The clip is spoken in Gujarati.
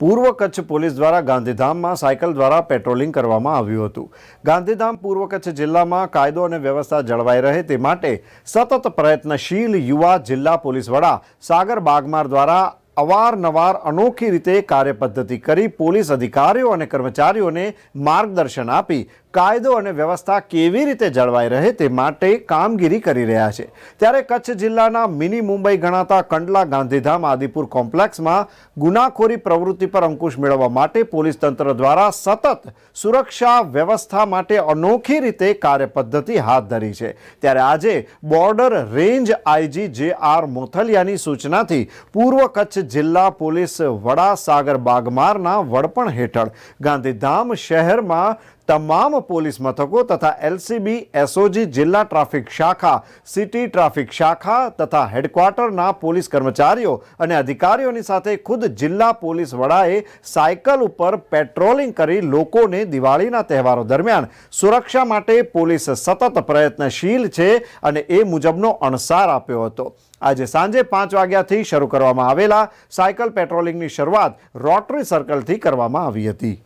પૂર્વ કચ્છ પોલીસ દ્વારા ગાંધીધામમાં સાયકલ દ્વારા પેટ્રોલિંગ કરવામાં આવ્યું હતું. ગાંધીધામ પૂર્વ કચ્છ જિલ્લામાં કાયદો અને વ્યવસ્થા જળવાઈ રહે તે માટે સતત પ્રયત્નશીલ યુવા જિલ્લા પોલીસ વડા સાગર બાગમાર દ્વારા અવારનવાર અનોખી રીતે કાર્યપદ્ધતિ કરી પોલીસ અધિકારીઓ અને કર્મચારીઓને માર્ગદર્શન આપી કાયદો અને વ્યવસ્થા કેવી રીતે જળવાઈ રહે તે માટે કામગીરી કરી રહ્યા છે. ત્યારે કચ્છ જિલ્લાના મિની મુંબઈ ગણાતા કંડલા ગાંધીધામ આદિપુર કોમ્પ્લેક્સમાં ગુનાખોરી પ્રવૃત્તિ પર અંકુશ મેળવવા માટે પોલીસ તંત્ર દ્વારા સતત સુરક્ષા વ્યવસ્થા માટે અનોખી રીતે કાર્યપદ્ધતિ હાથ ધરી છે. ત્યારે આજે border range IG J R મોથલિયાની સૂચનાથી પૂર્વ કચ્છ જિલ્લા પોલીસ વડા સાગર બાગમારના વડપણ હેઠળ ગાંધીધામ શહેરમાં તમામ પોલીસ મથકો તથા એલસીબી, એસઓજી, જિલ્લા ટ્રાફિક શાખા, સિટી ટ્રાફિક શાખા તથા હેડક્વાર્ટરના પોલીસ કર્મચારીઓ અને અધિકારીઓની સાથે ખુદ જિલ્લા પોલીસ વડાએ સાયકલ ઉપર પેટ્રોલિંગ કરી લોકોને દિવાળીના તહેવારો દરમિયાન સુરક્ષા માટે પોલીસ સતત પ્રયત્નશીલ છે અને એ મુજબનો અણસાર આપ્યો હતો. આજે સાંજે પાંચ વાગ્યાથી શરૂ કરવામાં આવેલા સાયકલ પેટ્રોલિંગની શરૂઆત રોટરી સર્કલથી કરવામાં આવી હતી.